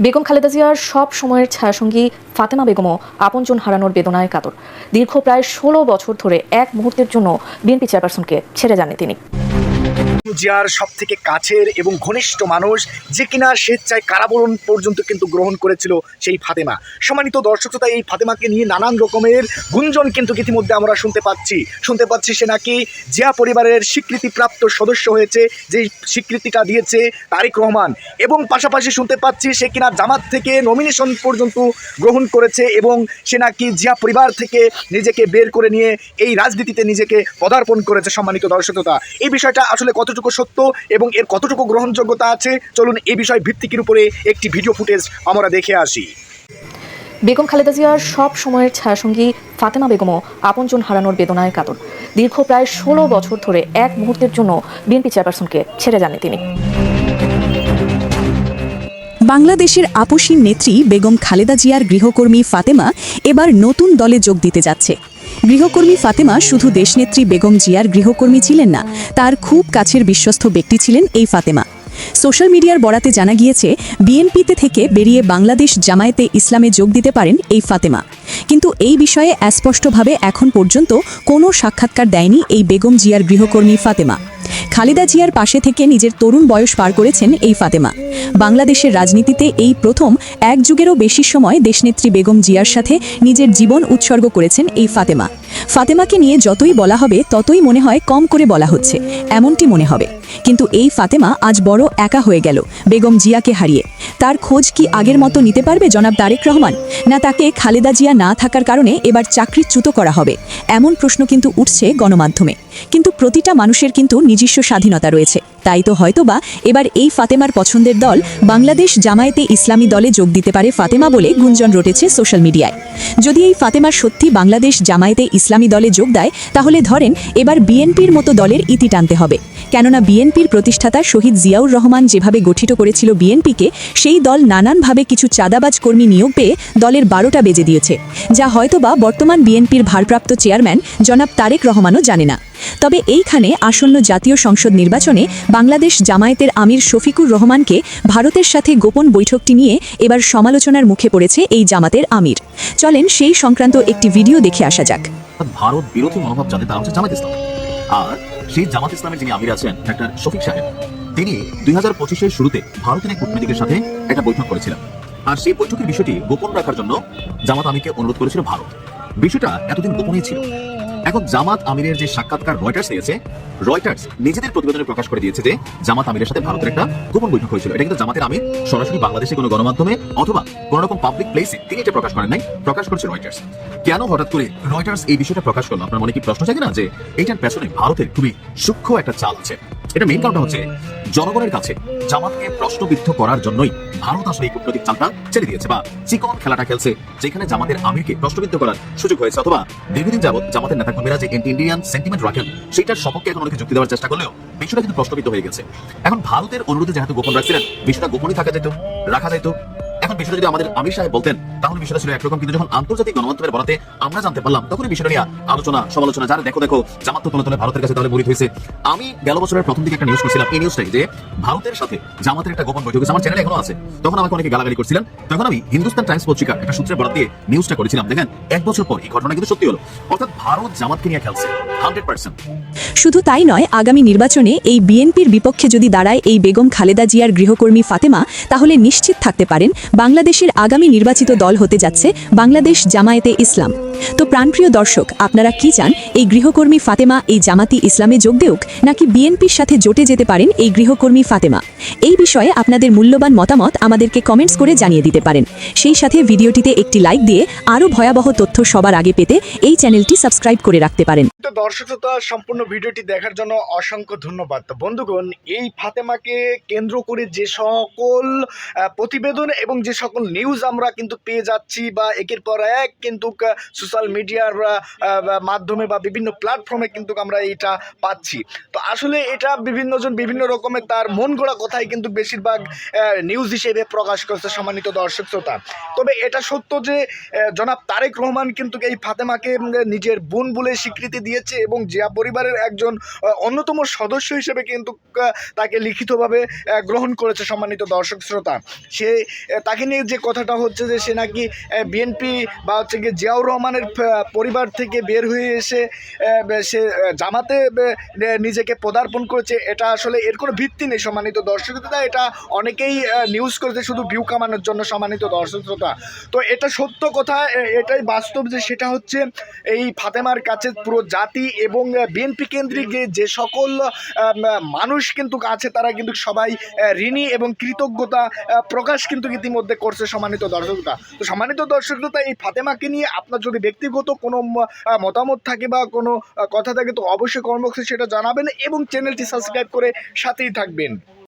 বেগম খালেদা জিয়ার সব সময়ের ছায়াসঙ্গী ফাতেমা বেগমও আপনজন হারানোর বেদনায় কাতর। দীর্ঘ প্রায় ষোলো বছর ধরে এক মুহূর্তের জন্য বিএনপি চেয়ারপারসনকে ছেড়ে যাননি তিনি। জিয়ার সব থেকে কাছের এবং ঘনিষ্ঠ মানুষ, যে কিনা স্বেচ্ছায় কারাবরণ পর্যন্ত কিন্তু গ্রহণ করেছিল সেই ফাতেমা। সম্মানিত দর্শক শ্রোতা, এই ফাতেমাকে নিয়ে নানান রকমের গুঞ্জন কিন্তু ইতিমধ্যে আমরা শুনতে পাচ্ছি। শুনতে পাচ্ছি সে নাকি জিয়া পরিবারের স্বীকৃতিপ্রাপ্ত সদস্য হয়েছে, যে স্বীকৃতিটা দিয়েছে তারেক রহমান। এবং পাশাপাশি শুনতে পাচ্ছি সে কিনা জামাত থেকে নমিনেশন পর্যন্ত গ্রহণ করেছে এবং সে নাকি জিয়া পরিবার থেকে নিজেকে বের করে নিয়ে এই রাজনীতিতে নিজেকে পদার্পণ করেছে সম্মানিত দর্শকতা এই বিষয়টা আসলে কতটুকু সত্য এবং এর কতটুকু গ্রহণযোগ্যতা আছে? চলুন এই বিষয় ভিত্তিকির উপরে একটি ভিডিও ফুটেজ আমরা দেখে আসি। বেগম খালেদা জিয়ার সব সময়ের ছায়াসঙ্গী ফাতেমা বেগমও আপনজন হারানোর বেদনায় কাতর। দীর্ঘ প্রায় ষোলো বছর ধরে এক মুহূর্তের জন্য বিএনপি চেয়ারপারসনকে ছেড়ে যাননি তিনি। বাংলাদেশের আপসীন নেত্রী বেগম খালেদা জিয়ার গৃহকর্মী ফাতেমা এবার নতুন দলে যোগ দিতে যাচ্ছে। গৃহকর্মী ফাতেমা শুধু দেশনেত্রী বেগম জিয়ার গৃহকর্মী ছিলেন না, তার খুব কাছের বিশ্বস্ত ব্যক্তি ছিলেন এই ফাতেমা। সোশ্যাল মিডিয়ার বরাতে জানা গিয়েছে, বিএনপিতে থেকে বেরিয়ে বাংলাদেশ জামায়াতে ইসলামে যোগ দিতে পারেন এই ফাতেমা। কিন্তু এই বিষয়ে স্পষ্টভাবে এখন পর্যন্ত কোনো সাক্ষাৎকার দেয়নি এই বেগম জিয়ার গৃহকর্মী ফাতেমা। খালেদা জিয়ার পাশে থেকে নিজের তরুণ বয়স পার করেছেন এই ফাতেমা। বাংলাদেশের রাজনীতিতে এই প্রথম এক যুগেরও বেশি সময় দেশনেত্রী বেগম জিয়ার সাথে নিজের জীবন উৎসর্গ করেছেন এই ফাতেমা। ফাতেমাকে নিয়ে যতই বলা হবে, ততই মনে হয় কম করে বলা হচ্ছে। এমনটি মনে হবে। কিন্তু এই ফাতেমা আজ বড় একা হয়ে গেল, বেগম জিয়াকে হারিয়ে। তার খোঁজ কি আগের মতো নিতে পারবে জনাব তারেক রহমান? না তাকে খালেদা জিয়া না থাকার কারণে এবার চাকরিচ্যুত করা হবে? এমন প্রশ্ন কিন্তু উঠছে গণমাধ্যমে। কিন্তু প্রতিটা মানুষের কিন্তু নিজস্ব স্বাধীনতা রয়েছে। তাই তো হয়তোবা এবার এই ফাতেমার পছন্দের দল বাংলাদেশ জামায়াতে ইসলামী দলে যোগ দিতে পারে ফাতেমা বলে গুঞ্জন রটেছে সোশ্যাল মিডিয়ায়। যদি এই ফাতেমা সত্যি বাংলাদেশ জামায়াতে ইসলামী দলে যোগ দেয়, তাহলে ধরেন এবার বিএনপির মতো দলের ইতি টানতে হবে। কেননা বিএনপির প্রতিষ্ঠাতা শহীদ জিয়াউর রহমান যেভাবে গঠিত করেছিল বিএনপিকে, সেই দল নানানভাবে কিছু চাঁদাবাজ কর্মী নিয়োগ পেয়ে দলের বারোটা বেজে দিয়েছে, যা হয়তোবা বর্তমান বিএনপির ভারপ্রাপ্ত চেয়ারম্যান জনাব তারেক রহমানও জানে না। তবে এইখানে আসন্ন জাতীয় সংসদ নির্বাচনে বাংলাদেশ জামায়াতের আমির শফিকুর রহমানকে ভারতের সাথে গোপন বৈঠকটি নিয়ে এবার সমালোচনার মুখে পড়েছে এই জামাতের আমির। চলেন সেই সংক্রান্ত একটি ভিডিও দেখে আসা যাক। ভারত বিরোধী মনোভাব যাদের তারা হচ্ছে জামাত ইসলাম। আর সেই জামাত ইসলামের যিনি আমির আছেন, ডাক্তার শফিক সাহেব, তিনি দুই হাজার পঁচিশের শুরুতে ভারতের এক কূটনীতিকের সাথে একটা বৈঠক করেছিলেন। আর সেই বৈঠকের বিষয়টি গোপন রাখার জন্য জামাত আমিরকে অনুরোধ করেছিল ভারত। বিষয়টা এতদিন গোপনই ছিল। এখন জামাত আমিরের যে সাক্ষাৎকার রয়টার্স নিয়েছে রয়টার্স নিজেদের প্রতিবেদনে প্রকাশ করে দিয়েছে যে জামাত আমিরের সাথে ভারতের একটা গোপন বৈঠক হয়েছিল। এটা কিন্তু জামাতের আমির সরাসরি বাংলাদেশে কোনো গণমাধ্যমে অথবা কোন রকম পাবলিক প্লেসে তিনি এটা প্রকাশ করেন নাই, প্রকাশ করছে রয়টার্স কেন হঠাৎ করে রয়টার্স এই বিষয়টা প্রকাশ করল? আপনার মনে কি প্রশ্ন থাকে না যে এটার পেছনে ভারতের খুবই সূক্ষ্ম একটা চাল আছে? এটা মেইন কারণটা হচ্ছে। জনগণের কাছে জামাতকে প্রশ্নবিদ্ধ করার জন্যই ভারত আসলে এই কূটনৈতিক চালটা ছেড়ে দিয়েছে বা চিকন খেলাটা খেলছে, যেখানে জামাতের আমিরকে প্রশ্নবিদ্ধ করার সুযোগ হয়েছে অথবা দীর্ঘদিন যাবত জামাতের নেতাকর্মীরা যে এন্টি ইন্ডিয়ান সেন্টিমেন্ট রাখেন সেটার সপক্ষে এখন অনেকে যুক্তি দেওয়ার চেষ্টা করলেও বিষয়টা কিন্তু প্রশ্নবিদ্ধ হয়ে গেছে। এখন ভারতের অনুরোধে যেহেতু গোপন রাখছিলেন, বিষয়টা গোপনই থাকা যেত, রাখা যেত এখন বিষয়টা যদি আমাদের আমির সাহেব বলতেন, তাহলে বিষয়টা ছিল একরকম। কিন্তু যখন আন্তর্জাতিক গণমাধ্যমের বরাতে আমরা জানতে পারলাম তখন বিষয়টা নিয়ে আলোচনা, সমালোচনা, যারা দেখো দেখো, জামাত তলে তলে ভারতের কাছে তাহলে মরিত হয়েছে। আমি গেল বছরের প্রথম দিকে একটা নিউজ করছিলাম, এই নিউজটাই যে ভারতের সাথে জামাতের একটা গোপন বৈঠক আমার চ্যানেলে এখনও আছে। তখন আমাকে অনেকে গালাগালি করছিলেন। তখন আমি হিন্দুস্তান টাইমস পত্রিকার একটা সূত্রে বরাদ দিয়ে নিউজটা করেছিলাম। দেখেন, এক বছর পর এই ঘটনা কিন্তু সত্যি হলো। অর্থাৎ ভারত জামাতকে নিয়ে খেলছে হান্ড্রেড পার্সেন্ট শুধু তাই নয়, আগামী নির্বাচনে এই বিএনপির বিপক্ষে যদি দাঁড়ায় এই বেগম খালেদা জিয়ার গৃহকর্মী ফাতেমা, তাহলে নিশ্চিত থাকতে পারেন বাংলাদেশের আগামী নির্বাচিত দল হতে যাচ্ছে বাংলাদেশ জামায়েতে ইসলাম। তো প্রাণপ্রিয় দর্শক, আপনারা কি চান? এই গৃহকর্মী ফাতেমা এই জামাতি ইসলামে যোগ দেউক, নাকি বিএনপির সাথে জোটে যেতে পারেন এই গৃহকর্মী ফাতেমা? এই বিষয়ে আপনাদের মূল্যবান মতামত আমাদেরকে কমেন্টস করে জানিয়ে দিতে পারেন। সেই সাথে ভিডিওটিতে একটি লাইক দিয়ে আরও ভয়াবহ তথ্য সবার আগে পেতে এই চ্যানেলটি সাবস্ক্রাইব করে রাখতে পারেন। তো দর্শক শ্রোতা সম্পূর্ণ ভিডিওটি দেখার জন্য অসংখ্য ধন্যবাদ। বন্ধুগণ, এই ফাতেমাকে কেন্দ্র করে যে সকল প্রতিবেদন এবং যে সকল নিউজ আমরা কিন্তু পেয়ে যাচ্ছি বা একের পর এক কিন্তু সোশ্যাল মিডিয়ার মাধ্যমে বা বিভিন্ন প্ল্যাটফর্মে কিন্তু আমরা এটা পাচ্ছি। তো আসলে এটা বিভিন্নজন বিভিন্ন রকমের তার মন গড়া কথাই কিন্তু বেশিরভাগ নিউজ হিসেবে প্রকাশ করছে সম্মানিত দর্শক শ্রোতা। তবে এটা সত্য যে জনাব তারেক রহমান কিন্তু এই ফাতেমাকে নিজের বোন বলে স্বীকৃতি দিয়েছে এবং জিয়া পরিবারের একজন অন্যতম সদস্য হিসেবে কিন্তু তাকে লিখিতভাবে গ্রহণ করেছে সম্মানিত দর্শক শ্রোতা। সে তাকে নিয়ে যে কথাটা হচ্ছে যে সে নাকি বিএনপি বা হচ্ছে গিয়ে জিয়াউর রহমানের আহ, পরিবার থেকে বের হয়ে এসে সে জামাতে নিজেকে পদার্পণ করেছে এটা আসলে এর কোনো ভিত্তি নেই সম্মানিত দর্শক শ্রোতা এটা অনেকেই নিউজ করেছে শুধু ভিউ কামানোর জন্য সম্মানিত দর্শক শ্রোতা তো এটা সত্য কথা এটাই বাস্তব যে সেটা হচ্ছে এই ফাতেমার কাছে পুরো জাতি এবং বিএনপি কেন্দ্রিক যে সকল মানুষ কিন্তু আছে তারা কিন্তু সবাই ঋণী এবং কৃতজ্ঞতা প্রকাশ কিন্তু ইতিমধ্যে করছে সম্মানিত দর্শকতা। তো সম্মানিত দর্শকতা এই ফাতেমাকে নিয়ে আপনার যদি ব্যক্তিগত কোনো মতামত থাকে বা কোনো কথা থাকে তো অবশ্যই কমেন্ট বক্সে সেটা জানাবেন এবং চ্যানেলটি সাবস্ক্রাইব করে সাথেই থাকবেন।